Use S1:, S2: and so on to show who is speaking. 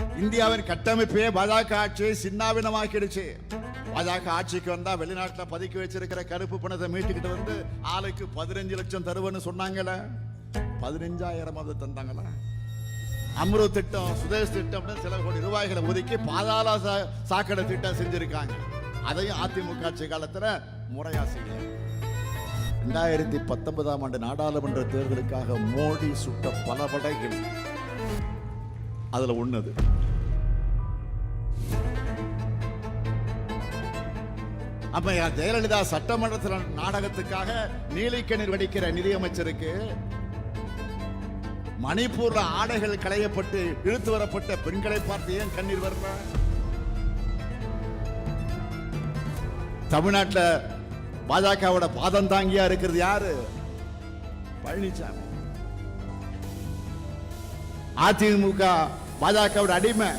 S1: இந்தியாவின் கட்டமைப்பே பாஜக ஆட்சியை சின்னாவினமாக்கிடுச்சு பாஜக ஆட்சிக்கு வந்தா வெளிநாட்டுல பதுக்கி வச்சிருக்கிற கருப்பு பணத்தை மீட்டுக்கிட்டு வந்து ஆளுக்கு பதினஞ்சு லட்சம் தருவன்னு சொன்னாங்கல்ல? பதினஞ்சாயிரம் அது தந்தாங்களா? அம்ருத் திட்டம் சுதேஷ் திட்டம்னு சில கோடி ரூபாய்களை ஒதுக்கி பாதாள சா- சாக்கடை திட்டம் செஞ்சிருக்காங்க. அதையும் அதிமுக ஆட்சி காலத்துல முறையா செய்யல. ரெண்டாயிரத்தி பத்தொன்பதாம் ஆண்டு நாடாளுமன்ற தேர்தலுக்காக மோடி சுட்ட பல படைகள் அதுல அது. அப்ப ஜெயலலிதா சட்டமன்றத்தில் நாடகத்துக்காக நீலிக்கண்ணீர் வடிக்கிற நிதியமைச்சருக்கு மணிப்பூர்ல ஆடைகள் களையப்பட்டு இழுத்து வரப்பட்ட பெண்களை பார்த்து ஏன் கண்ணீர் வர்ற? தமிழ்நாட்டில் பாஜகவோட பாதம் தாங்கியா இருக்கிறது யாரு? பழனிசாமி அதிமுக பாஜகவோட அடிமை.